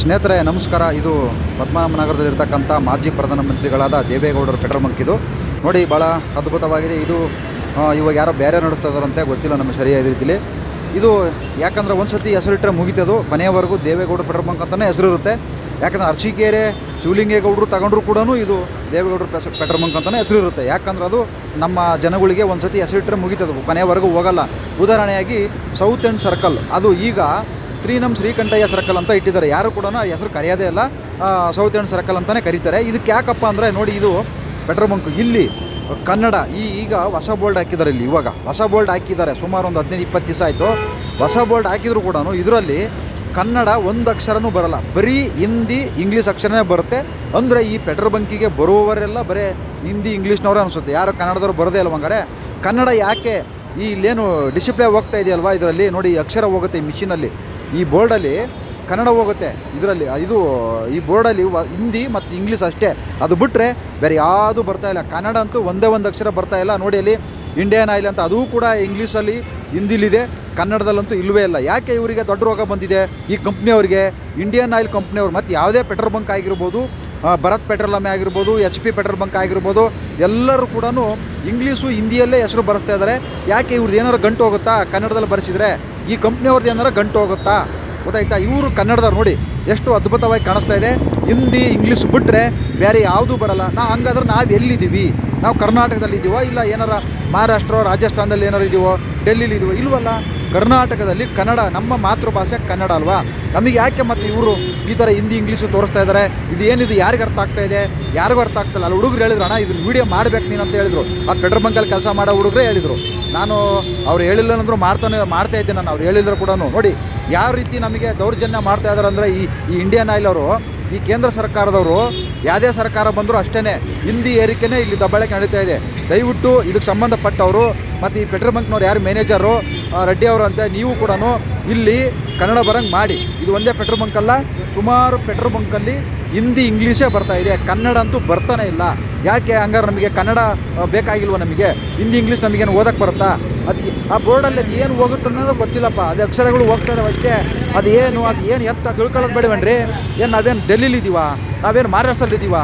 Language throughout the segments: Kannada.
ಸ್ನೇಹಿತರೆ, ನಮಸ್ಕಾರ. ಇದು ಪದ್ಮನಾಭನಗರದಲ್ಲಿರ್ತಕ್ಕಂಥ ಮಾಜಿ ಪ್ರಧಾನಮಂತ್ರಿಗಳಾದ ದೇವೇಗೌಡರ ಪೆಟ್ರೋಲ್ ಬಂಕ್ ಇದು. ನೋಡಿ ಭಾಳ ಅದ್ಭುತವಾಗಿದೆ. ಇದು ಇವಾಗ ಯಾರೋ ಬೇರೆ ನಡೆಸ್ತಾ ಇದ್ದಾರಂತೆ ಗೊತ್ತಿಲ್ಲ ನಮಗೆ ಸರಿಯಾದ ರೀತಿಲಿ. ಇದು ಯಾಕಂದರೆ ಒಂದು ಸತಿ ಹೆಸರಿಟ್ಟರೆ ಮುಗಿತದು ಕೊನೆಯವರೆಗೂ ದೇವೇಗೌಡರ ಪೆಟ್ರೋಲ್ ಬಂಕ್ ಅಂತಲೇ ಹೆಸರು ಇರುತ್ತೆ. ಯಾಕಂದ್ರೆ ಅರ್ಚಿಕೇರೆ ಶಿವಲಿಂಗೇಗೌಡರು ತಗೊಂಡ್ರು ಕೂಡ ಇದು ದೇವೇಗೌಡರ ಪೆಟ್ರೋಲ್ ಬಂಕ್ ಅಂತಲೇ ಹೆಸರು ಇರುತ್ತೆ. ಯಾಕಂದ್ರೆ ಅದು ನಮ್ಮ ಜನಗಳಿಗೆ ಒಂದು ಸತಿ ಹೆಸರಿಟ್ಟರೆ ಮುಗಿತದು ಕೊನೆಯವರೆಗೂ ಹೋಗಲ್ಲ. ಉದಾಹರಣೆಯಾಗಿ ಸೌತ್ ಎಂಡ್ ಸರ್ಕಲ್. ಅದು ಈಗ ಶ್ರೀನಮ್ ಶ್ರೀಕಂಠಯ್ಯ ಸರ್ಕಲ್ ಅಂತ ಇಟ್ಟಿದ್ದಾರೆ. ಯಾರು ಕೂಡ ಹೆಸರು ಕರೆಯೋದೇ ಇಲ್ಲ. ಸೌತ್ ಎಂಡ್ ಸರ್ಕಲ್ ಅಂತಲೇ ಕರೀತಾರೆ. ಇದಕ್ಕೆ ಯಾಕಪ್ಪ ಅಂದರೆ ನೋಡಿ ಇದು ಪೆಟ್ರೋಲ್ ಬಂಕ್ ಇಲ್ಲಿ ಕನ್ನಡ, ಈ ಈಗ ಹೊಸ ಬೋಲ್ಡ್ ಹಾಕಿದ್ದಾರೆ ಇಲ್ಲಿ ಇವಾಗ. ಹೊಸ ಬೋಲ್ಡ್ ಹಾಕಿದ್ದಾರೆ. ಸುಮಾರು ಒಂದು ಹದಿನೈದು, ಇಪ್ಪತ್ತು ದಿವಸ ಆಯಿತು. ಹೊಸ ಬೋಲ್ಡ್ ಹಾಕಿದ್ರು ಕೂಡ ಇದರಲ್ಲಿ ಕನ್ನಡ ಒಂದು ಅಕ್ಷರನೂ ಬರಲ್ಲ. ಬರೀ ಹಿಂದಿ ಇಂಗ್ಲೀಷ್ ಅಕ್ಷರನೇ ಬರುತ್ತೆ. ಅಂದರೆ ಈ ಪೆಟ್ರೋಲ್ ಬಂಕಿಗೆ ಬರುವವರೆಲ್ಲ ಬರೀ ಹಿಂದಿ ಇಂಗ್ಲೀಷ್ನವರೇ ಅನಿಸುತ್ತೆ. ಯಾರು ಕನ್ನಡದವ್ರು ಬರೋದೇ ಇಲ್ಲ ಹಂಗಾರೆ. ಕನ್ನಡ ಯಾಕೆ ಈ ಇಲ್ಲೇನು ಡಿಸಿಪ್ಲೇ ಹೋಗ್ತಾ ಇದೆಯಲ್ವಾ ಇದರಲ್ಲಿ? ನೋಡಿ ಅಕ್ಷರ ಹೋಗುತ್ತೆ ಈ ಮಿಷಿನಲ್ಲಿ ಈ ಬೋರ್ಡಲ್ಲಿ ಕನ್ನಡ ಹೋಗುತ್ತೆ ಇದರಲ್ಲಿ, ಇದು ಈ ಬೋರ್ಡಲ್ಲಿ ಹಿಂದಿ ಮತ್ತು ಇಂಗ್ಲೀಷ್ ಅಷ್ಟೇ. ಅದು ಬಿಟ್ಟರೆ ಬೇರೆ ಯಾವುದು ಬರ್ತಾ ಇಲ್ಲ. ಕನ್ನಡ ಅಂತೂ ಒಂದೇ ಒಂದು ಅಕ್ಷರ ಬರ್ತಾ ಇಲ್ಲ. ನೋಡಿ ಅಲ್ಲಿ ಇಂಡಿಯನ್ ಆಯಿಲ್ ಅಂತ, ಅದೂ ಕೂಡ ಇಂಗ್ಲೀಷಲ್ಲಿ ಹಿಂದಿಲಿದೆ, ಕನ್ನಡದಲ್ಲಂತೂ ಇಲ್ಲವೇ ಇಲ್ಲ. ಯಾಕೆ ಇವರಿಗೆ ದೊಡ್ಡ ರೋಗ ಬಂದಿದೆ? ಈ ಕಂಪ್ನಿಯವ್ರಿಗೆ ಇಂಡಿಯನ್ ಆಯಿಲ್ ಕಂಪ್ನಿಯವ್ರು ಮತ್ತು ಯಾವುದೇ ಪೆಟ್ರೋಲ್ ಬಂಕ್ ಆಗಿರ್ಬೋದು ಭರತ್ ಪೆಟ್ರೋಲಮೆ ಆಗಿರ್ಬೋದು, ಎಚ್ ಪಿ ಪೆಟ್ರೋಲ್ ಬಂಕ್ ಆಗಿರ್ಬೋದು, ಎಲ್ಲರೂ ಕೂಡ ಇಂಗ್ಲೀಷು ಹಿಂದಿಯಲ್ಲೇ ಹೆಸರು ಬರ್ತಾ ಇದ್ದಾರೆ. ಯಾಕೆ ಇವ್ರದ್ದು ಏನಾದ್ರು ಗಂಟು ಹೋಗುತ್ತಾ ಕನ್ನಡದಲ್ಲಿ ಬರೆಸಿದ್ರೆ? ಈ ಕಂಪ್ನಿಯವ್ರದ್ದು ಏನಾರ ಗಂಟು ಹೋಗುತ್ತಾ? ಗೊತ್ತಾಯ್ತಾ? ಇವರು ಕನ್ನಡದವ್ರು ನೋಡಿ ಎಷ್ಟು ಅದ್ಭುತವಾಗಿ ಕಾಣಿಸ್ತಾ ಇದೆ. ಹಿಂದಿ, ಇಂಗ್ಲೀಷ್ ಬಿಟ್ಟರೆ ಬೇರೆ ಯಾವುದೂ ಬರಲ್ಲ. ನಾವು ಹಂಗಾದ್ರೆ ನಾವು ಎಲ್ಲಿದ್ದೀವಿ? ನಾವು ಕರ್ನಾಟಕದಲ್ಲಿ ಇದ್ದೀವೋ ಇಲ್ಲ ಏನಾರ ಮಹಾರಾಷ್ಟ್ರ ರಾಜಸ್ಥಾನದಲ್ಲಿ ಏನಾರು ಇದೀವೋ? ಡೆಲ್ಲಿಲಿ ಇದೀವೋ? ಇಲ್ವಲ್ಲ? ಕರ್ನಾಟಕದಲ್ಲಿ ಕನ್ನಡ, ನಮ್ಮ ಮಾತೃಭಾಷೆ ಕನ್ನಡ ಅಲ್ವಾ? ನಮಗೆ ಯಾಕೆ ಮತ್ತು ಇವರು ಈ ಥರ ಹಿಂದಿ, ಇಂಗ್ಲೀಷು ತೋರಿಸ್ತಾ ಇದ್ದಾರೆ ಇದು ಏನಿದು? ಯಾರಿಗೆ ಅರ್ಥ ಆಗ್ತಾ ಇದೆ? ಯಾರಿಗೂ ಅರ್ಥ ಆಗ್ತಿಲ್ಲ ಅಲ್ಲಿ, ಹುಡುಗರು ಹೇಳಿದ್ರು, ಅಣ್ಣ ಇದನ್ನ ವಿಡಿಯೋ ಮಾಡ್ಬೇಕು ನೀನು ಅಂತ ಹೇಳಿದರು. ಆ ಪೆಟ್ರೋಲ್ ಬಂಕಲ್ಲಿ ಕೆಲಸ ಮಾಡೋ ಹುಡುಗರೇ ಹೇಳಿದರು. ನಾನು ಅವ್ರು ಹೇಳಿಲ್ಲ ಅಂದ್ರೂ ಮಾಡ್ತಾನೆ, ಮಾಡ್ತಾ ಇದ್ದೆ ನಾನು, ಅವ್ರು ಹೇಳಿದ್ರು ಕೂಡ ನೋಡಿ, ಯಾವ ರೀತಿ ನಮಗೆ ದೌರ್ಜನ್ಯ ಮಾಡ್ತಾ ಇದ್ದಾರೆ ಅಂದರೆ ಈ ಈ ಇಂಡಿಯನ್ ಆಯಿಲ್ ಅವರು, ಈ ಕೇಂದ್ರ ಸರ್ಕಾರದವರು, ಯಾವುದೇ ಸರ್ಕಾರ ಬಂದರೂ ಅಷ್ಟೇ ಹಿಂದಿ ಏರಿಕೆನೇ ಇಲ್ಲಿ ದಬ್ಬಾಳಿಕೆ ನಡೀತಾ ಇದೆ. ದಯವಿಟ್ಟು ಇದಕ್ಕೆ ಸಂಬಂಧಪಟ್ಟವರು ಮತ್ತು ಈ ಪೆಟ್ರೋಲ್ ಬಂಕ್ನವ್ರು ಯಾರು ಮ್ಯಾನೇಜರು ರೆಡ್ಡಿ ಅವರು ಅಂತ ನೀವು ಕೂಡ ಇಲ್ಲಿ ಕನ್ನಡ ಬರಂಗೆ ಮಾಡಿ. ಇದು ಒಂದೇ ಪೆಟ್ರೋಲ್ ಬಂಕ್ ಅಲ್ಲ, ಸುಮಾರು ಪೆಟ್ರೋಲ್ ಬಂಕಲ್ಲಿ ಹಿಂದಿ ಇಂಗ್ಲೀಷೇ ಬರ್ತಾ ಇದೆ. ಕನ್ನಡ ಅಂತೂ ಬರ್ತಾನೆ ಇಲ್ಲ. ಯಾಕೆ ಹಂಗಾರೆ ನಮಗೆ ಕನ್ನಡ ಬೇಕಾಗಿಲ್ವೋ ನಮಗೆ? ಹಿಂದಿ, ಇಂಗ್ಲೀಷ್ ನಮಗೇನು ಓದಕ್ಕೆ ಬರುತ್ತಾ? ಅದು ಆ ಬೋರ್ಡಲ್ಲಿ ಅದು ಏನು ಹೋಗುತ್ತೆ ಅನ್ನೋದು ಗೊತ್ತಿಲ್ಲಪ್ಪ. ಅದು ಅಕ್ಷರಗಳು ಹೋಗ್ತಾ ಇದಾವೆ ಅಷ್ಟೇ. ಅದು ಏನು ಅದು ಏನು ಎತ್ತ ತಿಳ್ಕೊಳ್ಳೋದು ಬೇಡವೇನ್ರಿ ಏನು ನಾವೇನು ಡೆಲ್ಲಿಲಿ ಇದೀವ? ನಾವೇನು ಮಹಾರಾಷ್ಟ್ರಲ್ಲಿ ಇದೀವ?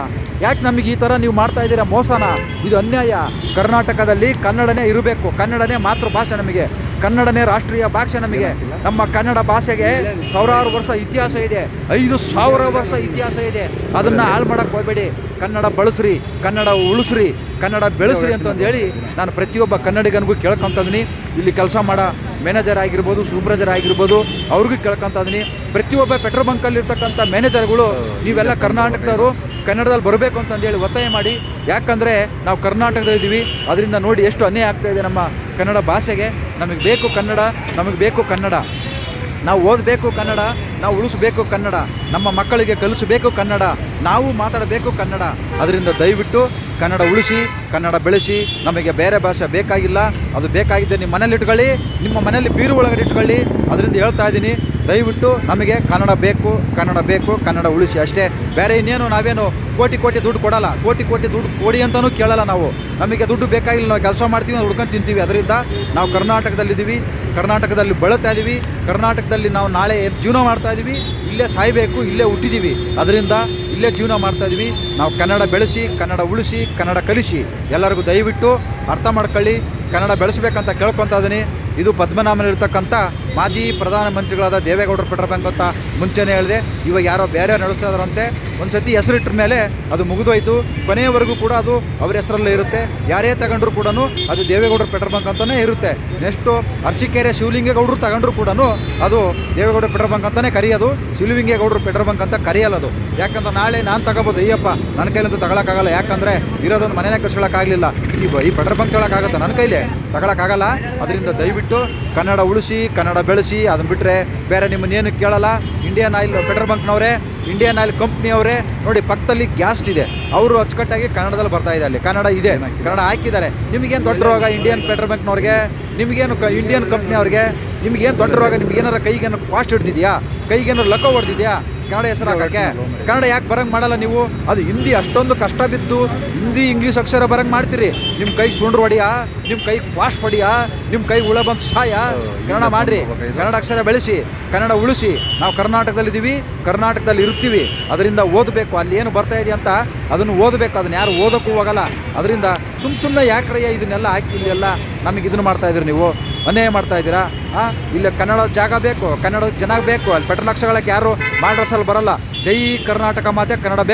ಯಾಕೆ ನಮಗೆ ಈ ಥರ ನೀವು ಮಾಡ್ತಾ ಇದ್ದೀರಾ ಮೋಸನ? ಇದು ಅನ್ಯಾಯ. ಕರ್ನಾಟಕದಲ್ಲಿ ಕನ್ನಡನೇ ಇರಬೇಕು. ಕನ್ನಡನೇ ಮಾತೃಭಾಷೆ ನಮಗೆ. ಕನ್ನಡನೇ ರಾಷ್ಟ್ರೀಯ ಭಾಷೆ ನಮಗೆ ನಮ್ಮ ಕನ್ನಡ ಭಾಷೆಗೆ ಸಾವಿರಾರು ವರ್ಷ ಇತಿಹಾಸ ಇದೆ. ಐದು ಸಾವಿರ ವರ್ಷ ಇತಿಹಾಸ ಇದೆ. ಅದನ್ನು ಹಾಳು ಮಾಡೋಕ್ಕೆ ಹೋಗಬೇಡಿ. ಕನ್ನಡ ಬಳಸ್ರಿ ಕನ್ನಡ ಉಳಿಸ್ರಿ ಕನ್ನಡ ಬೆಳೆಸ್ರಿ ಅಂತಂದು ಹೇಳಿ ನಾನು ಪ್ರತಿಯೊಬ್ಬ ಕನ್ನಡಿಗನಿಗೂ ಕೇಳ್ಕೊಂತದೀನಿ ಇಲ್ಲಿ ಕೆಲಸ ಮಾಡೋ ಮ್ಯಾನೇಜರ್ ಆಗಿರ್ಬೋದು ಸೂಪರ್ವೈಸರ್ ಆಗಿರ್ಬೋದು ಅವ್ರಿಗೂ ಕೇಳ್ಕೊಂತದೀನಿ ಪ್ರತಿಯೊಬ್ಬ ಪೆಟ್ರೋಲ್ ಬಂಕಲ್ಲಿರ್ತಕ್ಕಂಥ ಮ್ಯಾನೇಜರ್ಗಳು ನೀವೆಲ್ಲ ಕರ್ನಾಟಕದವರು ಕನ್ನಡದಲ್ಲಿ ಬರಬೇಕು ಅಂತಂದೇಳಿ ಒತ್ತಾಯ ಮಾಡಿ. ಯಾಕಂದರೆ ನಾವು ಕರ್ನಾಟಕದಲ್ಲಿದ್ದೀವಿ ಅದರಿಂದ ನೋಡಿ ಎಷ್ಟು ಅನ್ಯಾಯ ಆಗ್ತಾ ಇದೆ ನಮ್ಮ ಕನ್ನಡ ಭಾಷೆಗೆ. ನಮಗೆ ಬೇಕು ಕನ್ನಡ, ನಮಗೆ ಬೇಕು ಕನ್ನಡ. ನಾವು ಓದಬೇಕು ಕನ್ನಡ, ನಾವು ಉಳಿಸ್ಬೇಕು ಕನ್ನಡ. ನಮ್ಮ ಮಕ್ಕಳಿಗೆ ಕಲಿಸಬೇಕು ಕನ್ನಡ. ನಾವು ಮಾತಾಡಬೇಕು ಕನ್ನಡ. ಅದರಿಂದ ದಯವಿಟ್ಟು ಕನ್ನಡ ಉಳಿಸಿ, ಕನ್ನಡ ಬೆಳೆಸಿ. ನಮಗೆ ಬೇರೆ ಭಾಷೆ ಬೇಕಾಗಿಲ್ಲ. ಅದು ಬೇಕಾಗಿದೆ ನಿಮ್ಮ ಮನೇಲಿ ಇಟ್ಕೊಳ್ಳಿ. ನಿಮ್ಮ ಮನೇಲಿ ಬೀರು ಒಳಗಡೆ ಇಟ್ಕೊಳ್ಳಿ. ಅದರಿಂದ ಹೇಳ್ತಾ ಇದ್ದೀನಿ. ದಯವಿಟ್ಟು ನಮಗೆ ಕನ್ನಡ ಬೇಕು ಕನ್ನಡ ಬೇಕು, ಕನ್ನಡ ಉಳಿಸಿ ಅಷ್ಟೇ. ಬೇರೆ ಇನ್ನೇನು ನಾವೇನು ಕೋಟಿ ಕೋಟಿ ದುಡ್ಡು ಕೊಡಲ್ಲ. ಕೋಟಿ ಕೋಟಿ ದುಡ್ಡು ಕೊಡಿ ಅಂತಲೂ ಕೇಳಲ್ಲ ನಾವು. ನಮಗೆ ದುಡ್ಡು ಬೇಕಾಗಿಲ್ಲ, ನಾವು ಕೆಲಸ ಮಾಡ್ತೀವಿ, ನಾವು ಹುಡ್ಕೊಂಡು ತಿಂತೀವಿ. ಅದರಿಂದ ನಾವು ಕರ್ನಾಟಕದಲ್ಲಿದ್ದೀವಿ, ಕರ್ನಾಟಕದಲ್ಲಿ ಬಳತಾ ಇದ್ದೀವಿ ಕರ್ನಾಟಕದಲ್ಲಿ ನಾವು ನಾಳೆ ಜೀವನ ಮಾಡ್ತಾ ಇದ್ದೀವಿ ಇಲ್ಲೇ ಸಾಯಬೇಕು, ಇಲ್ಲೇ ಹುಟ್ಟಿದ್ದೀವಿ ಅದರಿಂದ ಇಲ್ಲೇ ಜೀವನ ಮಾಡ್ತಾ ಇದ್ದೀವಿ ನಾವು ಕನ್ನಡ ಬೆಳೆಸಿ, ಕನ್ನಡ ಉಳಿಸಿ, ಕನ್ನಡ ಕಲಿಸಿ. ಎಲ್ಲರಿಗೂ ದಯವಿಟ್ಟು ಅರ್ಥ ಮಾಡ್ಕೊಳ್ಳಿ. ಕನ್ನಡ ಬೆಳೆಸಬೇಕಂತ ಕೇಳ್ಕೊತಾ ಇದ್ದೀನಿ ಇದು ಪದ್ಮನಾಭನಲ್ಲಿರ್ತಕ್ಕಂಥ ಮಾಜಿ ಪ್ರಧಾನಮಂತ್ರಿಗಳಾದ ದೇವೇಗೌಡರು ಪೆಟ್ರೋಲ್ ಬ್ಯಾಂಕ್ ಅಂತ ಮುಂಚೆನೇ ಹೇಳಿದೆ. ಇವಾಗ ಯಾರೋ ಬೇರೆ ನಡೆಸ್ತಾ ಇದಾರಂತೆ ಒಂದು ಸತಿ ಹೆಸರಿಟ್ಟ ಮೇಲೆ ಅದು ಮುಗಿದೋಯ್ತು. ಕೊನೆಯವರೆಗೂ ಕೂಡ ಅದು ಅವ್ರ ಹೆಸರಲ್ಲೇ ಇರುತ್ತೆ. ಯಾರೇ ತಗೊಂಡ್ರು ಕೂಡ ಅದು ದೇವೇಗೌಡರ ಪೆಟ್ರೋಲ್ ಬಂಕ್ ಅಂತಲೇ ಇರುತ್ತೆ. ನೆಕ್ಸ್ಟು ಅರ್ಶಿಕೇರೆ ಶಿವಲಿಂಗೇಗೌಡರು ತಗೊಂಡ್ರು ಕೂಡ ಅದು ದೇವೇಗೌಡರ ಪೆಟ್ರೋಲ್ ಬಂಕ್ ಅಂತಲೇ ಕರೆಯೋದು. ಶಿವಲಿಂಗೇಗೌಡರು ಪೆಟ್ರೋಲ್ ಬಂಕ್ ಅಂತ ಕರೆಯಲ್ಲ ಅದು. ಯಾಕಂದ್ರೆ ನಾಳೆ ನಾನು ತಗೋಬೋದು. ಅಯ್ಯಪ್ಪ, ನನ್ನ ಕೈಲಂತೂ ತಗೊಳಕ್ಕಾಗಲ್ಲ. ಯಾಕಂದರೆ ಇರೋದೊಂದು ಮನೆನೇ ಕಳ್ಸ್ಕೊಳಕ್ಕಾಗಲಿಲ್ಲ. ಈ ಈ ಪೆಟ್ರೋಲ್ ಬಂಕ್ ತಗೊಳಕ್ಕಾಗತ್ತೆ ನನ್ನ ಕೈಲೇ? ತಗೊಳಕ್ಕಾಗಲ್ಲ. ಅದರಿಂದ ದಯವಿಟ್ಟು ಕನ್ನಡ ಉಳಿಸಿ, ಕನ್ನಡ ಬೆಳೆಸಿ ಅದನ್ನು ಬಿಟ್ಟರೆ ಬೇರೆ ನಿಮ್ಮನ್ನೇನು ಕೇಳಲ್ಲ. ಇಂಡಿಯನ್ ಆಯಿಲ್ ಪೆಟ್ರೋಲ್ ಬಂಕ್ನವರೇ ಇಂಡಿಯನ್ ಆಯಿಲ್ ಕಂಪ್ನಿಯವರೇ ನೋಡಿ ಪಕ್ಕದಲ್ಲಿ ಗ್ಯಾಸ್ ಇದೆ. ಅವರು ಅಚ್ಚುಕಟ್ಟಾಗಿ ಕನ್ನಡದಲ್ಲಿ ಬರ್ತಾ ಇದೆ ಅಲ್ಲಿ. ಕನ್ನಡ ಇದೆ. ಕನ್ನಡ ಹಾಕಿದ್ದಾರೆ. ನಿಮಗೇನು ದೊಡ್ಡ ರೋಗ ಇಂಡಿಯನ್ ಪೆಟ್ರೋಲ್ ಬಂಕ್ನವ್ರಿಗೆ ನಿಮಗೇನು ಕ ಇಂಡಿಯನ್ ಕಂಪ್ನಿಯವ್ರಿಗೆ ನಿಮಗೇನು ದೊಡ್ಡ ರೋಗ? ನಿಮ್ಗೆ ಏನಾರ ಕೈಗೇನು ಫಾಸ್ಟ್ ಹಿಡ್ದಿದೆಯಾ? ಕೈಗೇನಾರು ಲಕ್ಕ ಹೊಡೆದಿದ್ಯಾ? ಕನ್ನಡ ಹೆಸರು ಹಾಕಕ್ಕೆ. ಕನ್ನಡ ಯಾಕೆ ಬರಂಗ್ ಮಾಡಲ್ಲ ನೀವು? ಅದು ಹಿಂದಿ ಅಷ್ಟೊಂದು ಕಷ್ಟ ಬಿತ್ತು ಹಿಂದಿ ಇಂಗ್ಲೀಷ್ ಅಕ್ಷರ ಬರಂಗ್ ಮಾಡ್ತೀರಿ. ನಿಮ್ಮ ಕೈ ಸುಂಡ್ರು ಹೊಡಿಯಾ? ನಿಮ್ಮ ಕೈ ಕ್ವಾಶ್ ಹೊಡಿಯಾ? ನಿಮ್ಮ ಕೈ ಉಳ ಬಂದು ಸಾಯ? ಕನ್ನಡ ಮಾಡ್ರಿ. ಕನ್ನಡ ಅಕ್ಷರ ಬೆಳೆಸಿ ಕನ್ನಡ ಉಳಿಸಿ. ನಾವು ಕರ್ನಾಟಕದಲ್ಲಿದ್ದೀವಿ ಕರ್ನಾಟಕದಲ್ಲಿ ಇರ್ತೀವಿ. ಅದರಿಂದ ಓದಬೇಕು. ಅಲ್ಲಿ ಏನು ಬರ್ತಾ ಇದೆ ಅಂತ ಅದನ್ನು ಓದಬೇಕು. ಅದನ್ನ ಯಾರು ಓದಕ್ಕೂ ಹೋಗಲ್ಲ. ಅದರಿಂದ ಸುಮ್ಮ ಸುಮ್ಮನೆ ಯಾಕ್ರಯ್ಯ ಇದನ್ನೆಲ್ಲ ಹಾಕಿ ಇಲ್ಲೆಲ್ಲ ನಮಗೆ ಇದನ್ನು ಮಾಡ್ತಾ ಇದ್ದೀರಿ ನೀವು. ಅನ್ಯಾಯ ಮಾಡ್ತಾ ಇದ್ದೀರಾ? ಹಾಂ ಇಲ್ಲಿ ಕನ್ನಡ ಜಾಗ ಬೇಕು, ಕನ್ನಡ ಜನ ಬೇಕು, ಅಲ್ಲಿ ಪೆಟ್ರೋಲ್ ಲಕ್ಷಗಳಕ್ಕೆ ಯಾರು ಮಾಡ್ರಸಲ್ಲಿ ಬರಲ್ಲ. ಜೈ ಕರ್ನಾಟಕ ಮಾತೆ, ಕನ್ನಡ ಬೇಕು.